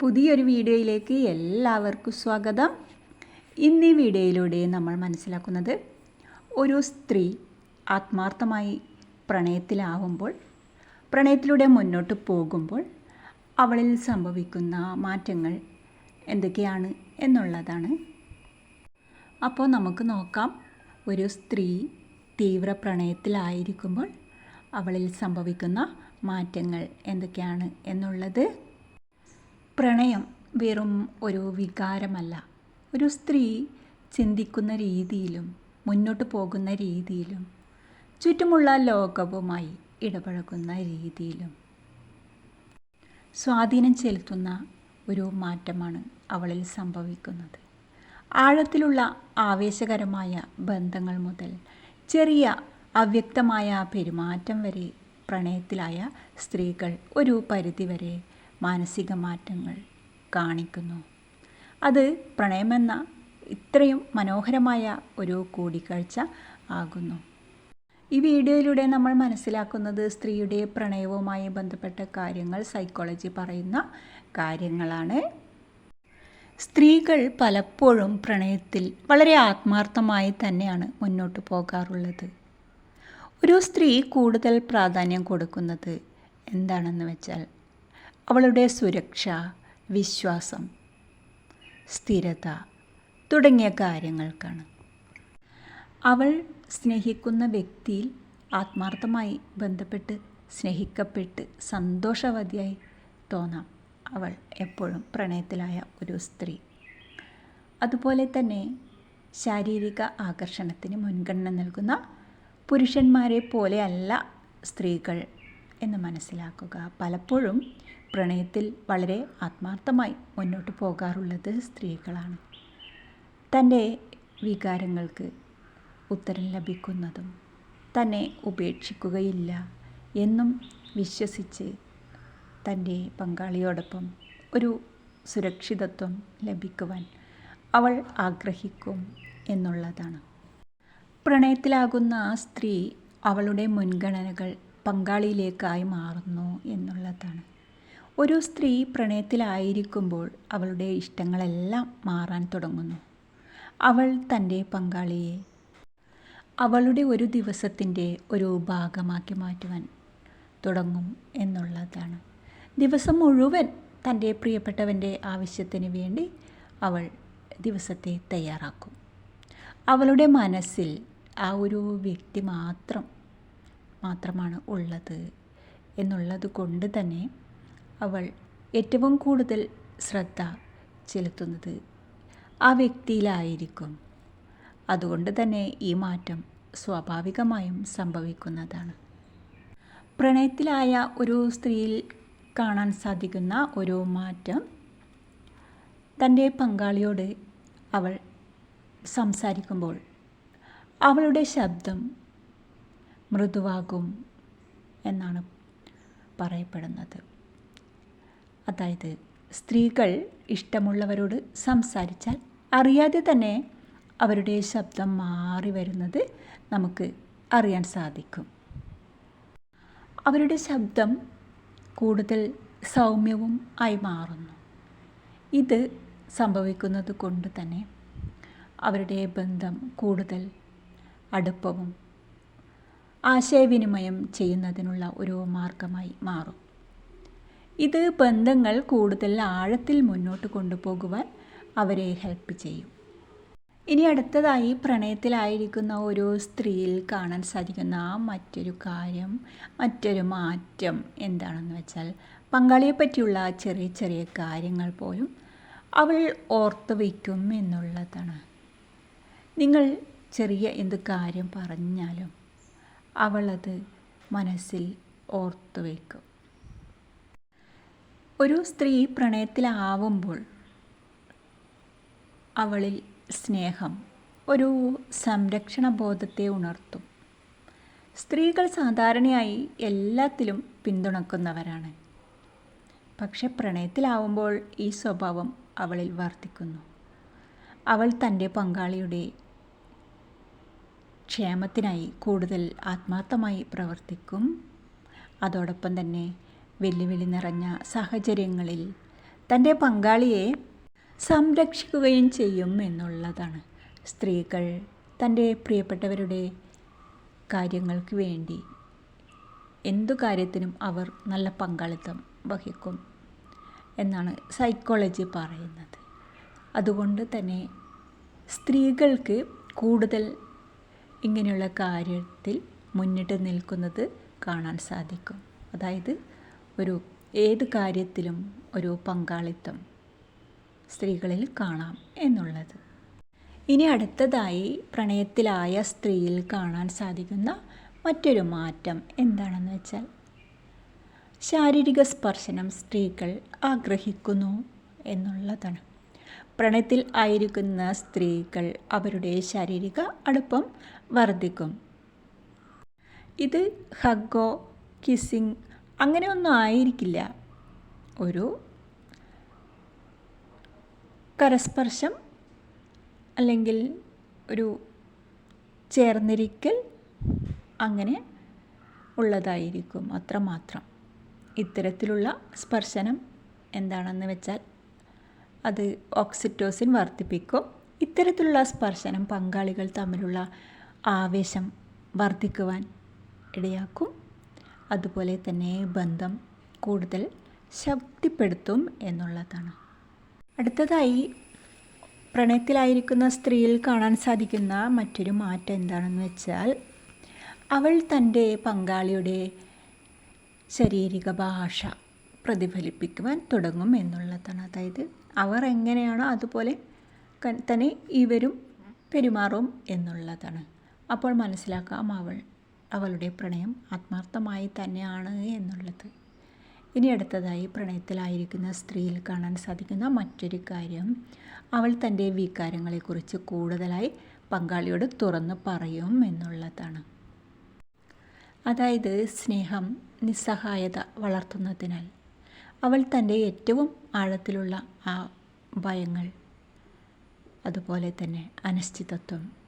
പുതിയൊരു വീഡിയോയിലേക്ക് എല്ലാവർക്കും സ്വാഗതം. ഇന്ന് ഈ വീഡിയോയിലൂടെ നമ്മൾ മനസ്സിലാക്കുന്നത് ഒരു സ്ത്രീ ആത്മാർത്ഥമായി പ്രണയത്തിലാവുമ്പോൾ പ്രണയത്തിലൂടെ മുന്നോട്ട് പോകുമ്പോൾ അവളിൽ സംഭവിക്കുന്ന മാറ്റങ്ങൾ എന്തൊക്കെയാണ് എന്നുള്ളതാണ്. അപ്പോൾ നമുക്ക് നോക്കാം ഒരു സ്ത്രീ തീവ്ര പ്രണയത്തിലായിരിക്കുമ്പോൾ അവളിൽ സംഭവിക്കുന്ന മാറ്റങ്ങൾ എന്തൊക്കെയാണ് എന്നുള്ളത്. പ്രണയം വെറും ഒരു വികാരമല്ല. ഒരു സ്ത്രീ ചിന്തിക്കുന്ന രീതിയിലും മുന്നോട്ട് പോകുന്ന രീതിയിലും ചുറ്റുമുള്ള ലോകവുമായി ഇടപഴകുന്ന രീതിയിലും സ്വാധീനം ചെലുത്തുന്ന ഒരു മാറ്റമാണ് അവളിൽ സംഭവിക്കുന്നത്. ആഴത്തിലുള്ള ആവേശകരമായ ബന്ധങ്ങൾ മുതൽ ചെറിയ അവ്യക്തമായ പെരുമാറ്റം വരെ പ്രണയത്തിലായ സ്ത്രീകൾ ഒരു പരിധിവരെ മാനസിക മാറ്റങ്ങൾ കാണിക്കുന്നു. അത് പ്രണയമെന്ന ഇത്രയും മനോഹരമായ ഒരു കൂടിക്കാഴ്ച ആകുന്നു. ഈ വീഡിയോയിലൂടെ നമ്മൾ മനസ്സിലാക്കുന്നത് സ്ത്രീയുടെ പ്രണയവുമായി ബന്ധപ്പെട്ട കാര്യങ്ങൾ സൈക്കോളജി പറയുന്ന കാര്യങ്ങളാണ്. സ്ത്രീകൾ പലപ്പോഴും പ്രണയത്തിൽ വളരെ ആത്മാർത്ഥമായി തന്നെയാണ് മുന്നോട്ട് പോകാറുള്ളത്. ഒരു സ്ത്രീ കൂടുതൽ പ്രാധാന്യം കൊടുക്കുന്നത് എന്താണെന്ന് വെച്ചാൽ അവളുടെ സുരക്ഷ വിശ്വാസം സ്ഥിരത തുടങ്ങിയ കാര്യങ്ങൾക്കാണ്. അവൾ സ്നേഹിക്കുന്ന വ്യക്തിയിൽ ആത്മാർത്ഥമായി ബന്ധപ്പെട്ട് സ്നേഹിക്കപ്പെട്ട് സന്തോഷവതിയായി തോന്നാം അവൾ എപ്പോഴും പ്രണയത്തിലായ ഒരു സ്ത്രീ. അതുപോലെ തന്നെ ശാരീരിക ആകർഷണത്തിന് മുൻഗണന നൽകുന്ന പുരുഷന്മാരെ പോലെയല്ല സ്ത്രീകൾ എന്ന് മനസ്സിലാക്കുക. പലപ്പോഴും പ്രണയത്തിൽ വളരെ ആത്മാർത്ഥമായി മുന്നോട്ട് പോകാറുള്ളത് സ്ത്രീകളാണ്. തന്റെ വികാരങ്ങൾക്ക് ഉത്തരം ലഭിക്കുന്നതും തന്നെ ഉപേക്ഷിക്കുകയില്ല എന്നും വിശ്വസിച്ച് തന്റെ പങ്കാളിയോടൊപ്പം ഒരു സുരക്ഷിതത്വം ലഭിക്കുവാൻ അവൾ ആഗ്രഹിക്കും എന്നുള്ളതാണ്. പ്രണയത്തിലാകുന്ന ആ സ്ത്രീ അവളുടെ മുൻഗണനകൾ പങ്കാളിയിലേക്കായി മാറുന്നു എന്നുള്ളതാണ്. ഒരു സ്ത്രീ പ്രണയത്തിലായിരിക്കുമ്പോൾ അവളുടെ ഇഷ്ടങ്ങളെല്ലാം മാറാൻ തുടങ്ങുന്നു. അവൾ തന്റെ പങ്കാളിയെ അവളുടെ ഒരു ദിവസത്തിന്റെ ഒരു ഭാഗമാക്കി മാറ്റുവാൻ തുടങ്ങും എന്നുള്ളതാണ്. ദിവസം മുഴുവൻ തന്റെ പ്രിയപ്പെട്ടവന്റെ ആവശ്യത്തിന് വേണ്ടി അവൾ ദിവസത്തെ തയ്യാറാക്കും. അവളുടെ മനസ്സിൽ ആ ഒരു വ്യക്തി മാത്രം മാത്രമാണ് ഉള്ളത് എന്നുള്ളത് കൊണ്ട് തന്നെ അവൾ ഏറ്റവും കൂടുതൽ ശ്രദ്ധ ചെലുത്തുന്നത് ആ വ്യക്തിയിലായിരിക്കും. അതുകൊണ്ട് തന്നെ ഈ മാറ്റം സ്വാഭാവികമായും സംഭവിക്കുന്നതാണ്. പ്രണയത്തിലായ ഒരു സ്ത്രീയിൽ കാണാൻ സാധിക്കുന്ന ഒരു മാറ്റം തന്റെ പങ്കാളിയോട് അവൾ സംസാരിക്കുമ്പോൾ അവളുടെ ശബ്ദം മൃദുവാകും എന്നാണ് പറയപ്പെടുന്നത്. അതായത് സ്ത്രീകൾ ഇഷ്ടമുള്ളവരോട് സംസാരിച്ചാൽ അറിയാതെ തന്നെ അവരുടെ ശബ്ദം മാറി വരുന്നത് നമുക്ക് അറിയാൻ സാധിക്കും. അവരുടെ ശബ്ദം കൂടുതൽ സൗമ്യവും ആയി മാറുന്നു. ഇത് സംഭവിക്കുന്നത് കൊണ്ട് തന്നെ അവരുടെ ബന്ധം കൂടുതൽ അടുപ്പവും ആശയവിനിമയം ചെയ്യുന്നതിനുള്ള ഒരു മാർഗമായി മാറും. ഇത് ബന്ധങ്ങൾ കൂടുതൽ ആഴത്തിൽ മുന്നോട്ട് കൊണ്ടുപോകുവാൻ അവരെ ഹെൽപ്പ് ചെയ്യും. ഇനി അടുത്തതായി പ്രണയത്തിലായിരിക്കുന്ന ഒരു സ്ത്രീയിൽ കാണാൻ സാധിക്കുന്ന മറ്റൊരു കാര്യം മറ്റൊരു മാറ്റം എന്താണെന്ന് വെച്ചാൽ പങ്കാളിയെ പറ്റിയുള്ള ചെറിയ ചെറിയ കാര്യങ്ങൾ പോലും അവൾ ഓർത്ത് വയ്ക്കും എന്നുള്ളതാണ്. നിങ്ങൾ ചെറിയ എന്ത് കാര്യം പറഞ്ഞാലും അവളത് മനസ്സിൽ ഓർത്ത് വയ്ക്കും. ഒരു സ്ത്രീ പ്രണയത്തിലാവുമ്പോൾ അവളിൽ സ്നേഹം ഒരു സംരക്ഷണ ബോധത്തെ ഉണർത്തും. സ്ത്രീകൾ സാധാരണയായി എല്ലാത്തിലും പിന്തുണക്കുന്നവരാണ്. പക്ഷെ പ്രണയത്തിലാവുമ്പോൾ ഈ സ്വഭാവം അവളിൽ വർദ്ധിക്കുന്നു. അവൾ തന്റെ പങ്കാളിയുടെ ക്ഷേമത്തിനായി കൂടുതൽ ആത്മാർത്ഥമായി പ്രവർത്തിക്കും. അതോടൊപ്പം തന്നെ വെല്ലുവിളി നിറഞ്ഞ സാഹചര്യങ്ങളിൽ തന്റെ പങ്കാളിയെ സംരക്ഷിക്കുകയും ചെയ്യും എന്നുള്ളതാണ്. സ്ത്രീകൾ തന്റെ പ്രിയപ്പെട്ടവരുടെ കാര്യങ്ങൾക്ക് വേണ്ടി എന്തു കാര്യത്തിനും അവർ നല്ല പങ്കാളിത്തം വഹിക്കും എന്നാണ് സൈക്കോളജി പറയുന്നത്. അതുകൊണ്ട് തന്നെ സ്ത്രീകൾക്ക് കൂടുതൽ ഇങ്ങനെയുള്ള കാര്യത്തിൽ മുന്നിട്ട് നിൽക്കുന്നത് കാണാൻ സാധിക്കും. അതായത് ഒരു ഏത് കാര്യത്തിലും ഒരു പങ്കാളിത്തം സ്ത്രീകളിൽ കാണാം എന്നുള്ളത്. ഇനി അടുത്തതായി പ്രണയത്തിലായ സ്ത്രീയിൽ കാണാൻ സാധിക്കുന്ന മറ്റൊരു മാറ്റം എന്താണെന്ന് വെച്ചാൽ ശാരീരിക സ്പർശനം സ്ത്രീകൾ ആഗ്രഹിക്കുന്നു എന്നുള്ളതാണ്. പ്രണയത്തിൽ ആയിരിക്കുന്ന സ്ത്രീകൾ അവരുടെ ശാരീരിക അടുപ്പം വർദ്ധിക്കും. ഇത് ഹഗ്ഗോ കിസ്സിങ് അങ്ങനെയൊന്നും ആയിരിക്കില്ല. ഒരു കരസ്പർശം അല്ലെങ്കിൽ ഒരു ചേർന്നിരിക്കൽ അങ്ങനെ ഉള്ളതായിരിക്കും അത്രമാത്രം. ഇത്തരത്തിലുള്ള സ്പർശനം എന്താണെന്ന് വെച്ചാൽ അത് ഓക്സിറ്റോസിൻ വർദ്ധിപ്പിക്കും. ഇത്തരത്തിലുള്ള സ്പർശനം പങ്കാളികൾ തമ്മിലുള്ള ആവേശം വർദ്ധിക്കുവാൻ ഇടയാക്കും. അതുപോലെ തന്നെ ബന്ധം കൂടുതൽ ശക്തിപ്പെടുത്തും എന്നുള്ളതാണ്. അടുത്തതായി പ്രണയത്തിലായിരിക്കുന്ന സ്ത്രീയിൽ കാണാൻ സാധിക്കുന്ന മറ്റൊരു മാറ്റം എന്താണെന്ന് വെച്ചാൽ അവൾ തന്റെ പങ്കാളിയുടെ ശാരീരിക ഭാഷ പ്രതിഫലിപ്പിക്കുവാൻ തുടങ്ങും എന്നുള്ളതാണ്. അതായത് അവർ എങ്ങനെയാണോ അതുപോലെ തന്നെ ഇവരും പെരുമാറും എന്നുള്ളതാണ്. അപ്പോൾ മനസ്സിലാക്കാം അവൾ അവളുടെ പ്രണയം ആത്മാർത്ഥമായി തന്നെയാണ് എന്നുള്ളത്. ഇനി അടുത്തതായി പ്രണയത്തിലായിരിക്കുന്ന സ്ത്രീയിൽ കാണാൻ സാധിക്കുന്ന മറ്റൊരു കാര്യം അവൾ തന്റെ വികാരങ്ങളെക്കുറിച്ച് കൂടുതലായി പങ്കാളിയോട് തുറന്ന് പറയും എന്നുള്ളതാണ്. അതായത് സ്നേഹം നിസ്സഹായത വളർത്തുന്നതിനാൽ അവൾ തന്റെ ഏറ്റവും ആഴത്തിലുള്ള ആ ഭയങ്ങൾ അതുപോലെ തന്നെ അനിശ്ചിതത്വം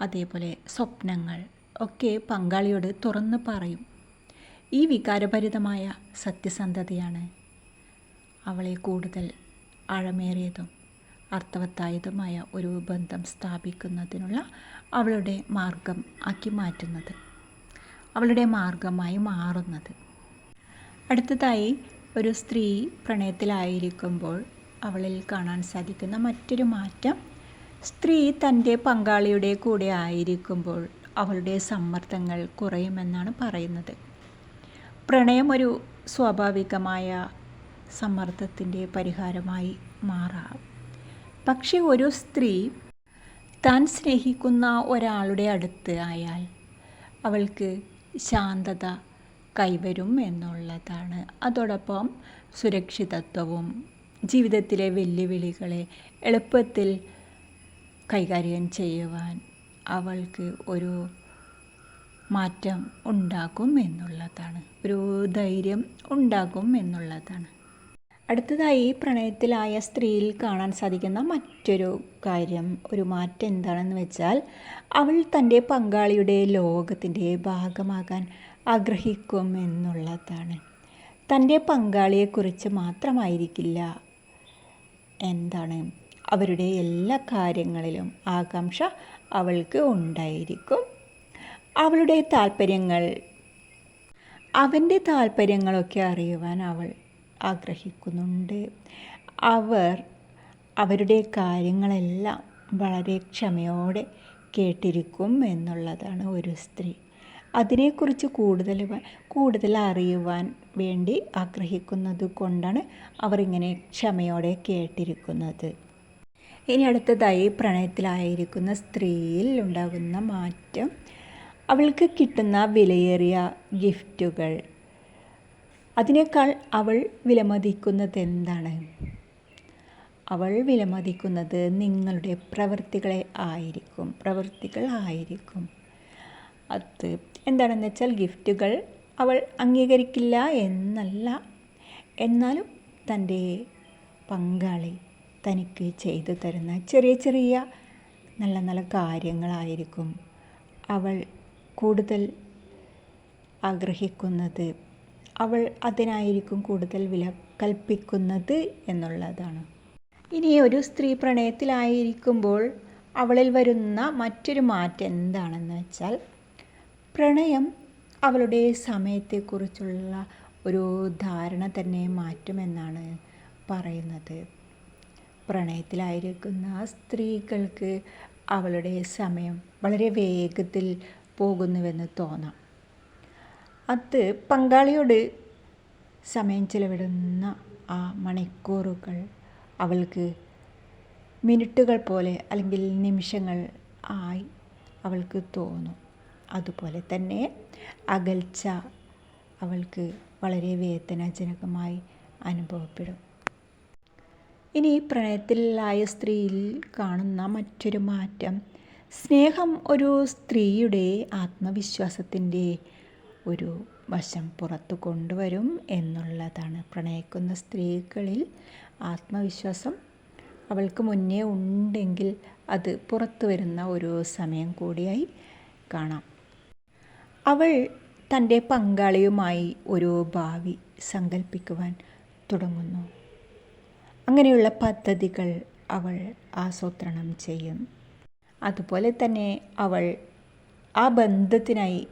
അതേപോലെ സ്വപ്നങ്ങൾ ഒക്കെ പങ്കാളിയോട് തുറന്ന് പറയും. ഈ വികാരഭരിതമായ സത്യസന്ധതയാണ് അവളെ കൂടുതൽ ആഴമേറിയതും അർത്ഥവത്തായതുമായ ഒരു ബന്ധം സ്ഥാപിക്കുന്നതിനുള്ള അവളുടെ മാർഗം ആക്കി മാറ്റുന്നത് അവളുടെ മാർഗമായി മാറുന്നത്. അടുത്തതായി ഒരു സ്ത്രീ പ്രണയത്തിലായിരിക്കുമ്പോൾ അവളിൽ കാണാൻ സാധിക്കുന്ന മറ്റൊരു മാറ്റം സ്ത്രീ തന്റെ പങ്കാളിയുടെ കൂടെ ആയിരിക്കുമ്പോൾ അവളുടെ സമ്മർദ്ദങ്ങൾ കുറയുമെന്നാണ് പറയുന്നത്. പ്രണയം ഒരു സ്വാഭാവികമായ സമ്മർദ്ദത്തിന്റെ പരിഹാരമായി മാറാം. പക്ഷേ ഒരു സ്ത്രീ താൻ സ്നേഹിക്കുന്ന ഒരാളുടെ അടുത്ത് ആയാൽ അവൾക്ക് ശാന്തത കൈവരും എന്നുള്ളതാണ്. അതോടൊപ്പം സുരക്ഷിതത്വവും ജീവിതത്തിലെ വെല്ലുവിളികളെ എളുപ്പത്തിൽ കൈകാര്യം ചെയ്യുവാൻ അവൾക്ക് ഒരു മാറ്റം ഉണ്ടാകും എന്നുള്ളതാണ്. ഒരു ധൈര്യം ഉണ്ടാകും എന്നുള്ളതാണ്. അടുത്തതായി പ്രണയത്തിലായ സ്ത്രീയിൽ കാണാൻ സാധിക്കുന്ന മറ്റൊരു കാര്യം ഒരു മാറ്റം എന്താണെന്ന് വെച്ചാൽ അവൾ തന്റെ പങ്കാളിയുടെ ലോകത്തിന്റെ ഭാഗമാകാൻ ആഗ്രഹിക്കും എന്നുള്ളതാണ്. തന്റെ പങ്കാളിയെക്കുറിച്ച് മാത്രമായിരിക്കില്ല എന്താണ് അവരുടെ എല്ലാ കാര്യങ്ങളിലും ആകാംക്ഷ അവൾക്ക് ഉണ്ടായിരിക്കും. അവളുടെ താല്പര്യങ്ങൾ അവന്റെ താല്പര്യങ്ങളൊക്കെ അറിയുവാൻ അവൾ ആഗ്രഹിക്കുന്നുണ്ട്. അവർ അവരുടെ കാര്യങ്ങളെല്ലാം വളരെ ക്ഷമയോടെ കേട്ടിരിക്കും എന്നുള്ളതാണ് ഒരു സ്ത്രീ. അതിനെക്കുറിച്ച് കൂടുതൽ കൂടുതൽ അറിയുവാൻ വേണ്ടി ആഗ്രഹിക്കുന്നത് കൊണ്ടാണ് അവർ ഇങ്ങനെ ക്ഷമയോടെ കേട്ടിരിക്കുന്നത്. ഇനി അടുത്തതായി പ്രണയത്തിലായിരിക്കുന്ന സ്ത്രീയിൽ ഉണ്ടാകുന്ന മാറ്റം. അവൾക്ക് കിട്ടുന്ന വിലയേറിയ ഗിഫ്റ്റുകൾ. അതിനേക്കാൾ അവൾ വിലമതിക്കുന്നത് എന്താണ്? അവൾ വിലമതിക്കുന്നത് നിങ്ങളുടെ പ്രവൃത്തികളെ ആയിരിക്കും. പ്രവൃത്തികൾ ആയിരിക്കും. അത് എന്താണെന്ന് വെച്ചാൽ ഗിഫ്റ്റുകൾ അവൾ അംഗീകരിക്കില്ല എന്നല്ല. എന്നാലും തന്റെ പങ്കാളി തനിക്ക് ചെയ്തു തരുന്ന ചെറിയ ചെറിയ നല്ല നല്ല കാര്യങ്ങളായിരിക്കും. അവൾ കൂടുതൽ ആഗ്രഹിക്കുന്നത് അവൾ അതിനായിരിക്കും കൂടുതൽ വില കൽപ്പിക്കുന്നത് എന്നുള്ളതാണ്. ഇനി ഒരു സ്ത്രീ പ്രണയത്തിലായിരിക്കുമ്പോൾ അവളിൽ വരുന്ന മറ്റൊരു മാറ്റം എന്താണെന്ന് വെച്ചാൽ പ്രണയം അവളുടെ സമയത്തെക്കുറിച്ചുള്ള ഒരു ധാരണ തന്നെ മാറ്റുമെന്നാണ് പറയുന്നത്. പ്രണയത്തിലായിരിക്കുന്ന ആ സ്ത്രീകൾക്ക് അവളുടെ സമയം വളരെ വേഗത്തിൽ പോകുന്നുവെന്ന് തോന്നാം. അത് പങ്കാളിയോട് സമയം ചിലവിടുന്ന ആ മണിക്കൂറുകൾ അവൾക്ക് മിനിറ്റുകൾ പോലെ അല്ലെങ്കിൽ നിമിഷങ്ങൾ ആയി അവൾക്ക് തോന്നും. അതുപോലെ തന്നെ അകൽച്ച അവൾക്ക് വളരെ വേദനാജനകമായി അനുഭവപ്പെടും. ഇനി പ്രണയത്തിലായ സ്ത്രീയിൽ കാണുന്ന മറ്റൊരു മാറ്റം. സ്നേഹം ഒരു സ്ത്രീയുടെ ആത്മവിശ്വാസത്തിന്റെ ഒരു വശം പുറത്തു കൊണ്ടുവരും എന്നുള്ളതാണ്. പ്രണയിക്കുന്ന സ്ത്രീകളിൽ ആത്മവിശ്വാസം അവൾക്ക് മുന്നേ ഉണ്ടെങ്കിൽ അത് പുറത്തു വരുന്ന ഒരു സമയം കൂടിയായി കാണാം. അവൾ തന്റെ പങ്കാളിയുമായി ഒരു ഭാവി സങ്കല്പിക്കുവാൻ തുടങ്ങുന്നു. അങ്ങനെയുള്ള പദ്ധതികൾ അവൾ ആസൂത്രണം ചെയ്യും. അതുപോലെ തന്നെ അവൾ ആ ബന്ധത്തിനായി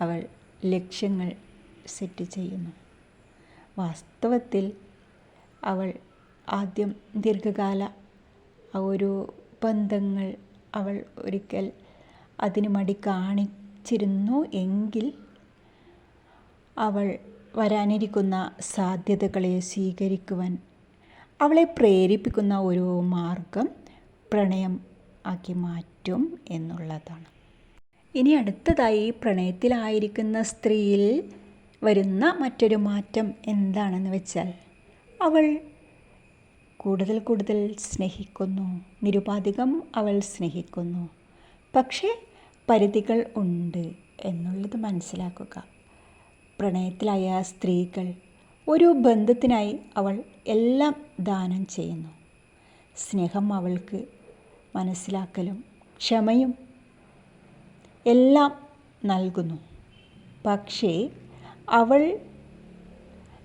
അവൾ ലക്ഷ്യങ്ങൾ സെറ്റ് ചെയ്യുന്നു. വാസ്തവത്തിൽ അവൾ ആദ്യം ദീർഘകാല ആ ഒരു ബന്ധങ്ങൾ അവൾ ഒരിക്കൽ അതിന് മടി കാണിച്ചിരുന്നു എങ്കിൽ അവൾ വരാനിരിക്കുന്ന സാധ്യതകളെ സ്വീകരിക്കുവാൻ അവളെ പ്രേരിപ്പിക്കുന്ന ഒരു മാർഗം പ്രണയം ആക്കി മാറ്റും എന്നുള്ളതാണ്. ഇനി അടുത്തതായി പ്രണയത്തിലായിരിക്കുന്ന സ്ത്രീയിൽ വരുന്ന മറ്റൊരു മാറ്റം എന്താണെന്ന് വെച്ചാൽ അവൾ കൂടുതൽ കൂടുതൽ സ്നേഹിക്കുന്നു നിരുപാധികം അവൾ സ്നേഹിക്കുന്നു. പക്ഷേ പരിധികൾ ഉണ്ട് എന്നുള്ളത് മനസ്സിലാക്കുക. പ്രണയത്തിലായ സ്ത്രീകൾ ഒരു ബന്ധത്തിനായി അവൾ എല്ലാം ദാനം ചെയ്യുന്നു. സ്നേഹം അവൾക്ക് മനസ്സിലാക്കലും ക്ഷമയും എല്ലാം നൽകുന്നു. പക്ഷേ അവൾ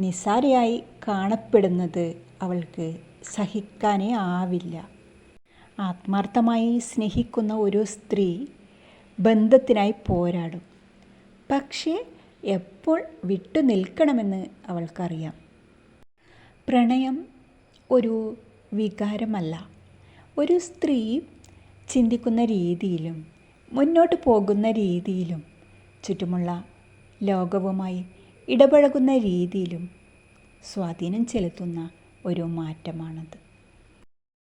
നിസാരയായി കാണപ്പെടുന്നത് അവൾക്ക് സഹിക്കാനേ ആവില്ല. ആത്മാർത്ഥമായി സ്നേഹിക്കുന്ന ഒരു സ്ത്രീ ബന്ധത്തിനായി പോരാടും. പക്ഷേ എപ്പോൾ വിട്ടു നിൽക്കണമെന്ന് അവൾക്കറിയാം. പ്രണയം ഒരു വികാരമല്ല. ഒരു സ്ത്രീ ചിന്തിക്കുന്ന രീതിയിലും മുന്നോട്ട് പോകുന്ന രീതിയിലും ചുറ്റുമുള്ള ലോകവുമായി ഇടപഴകുന്ന രീതിയിലും സ്വാധീനം ചെലുത്തുന്ന ഒരു മാറ്റമാണത്.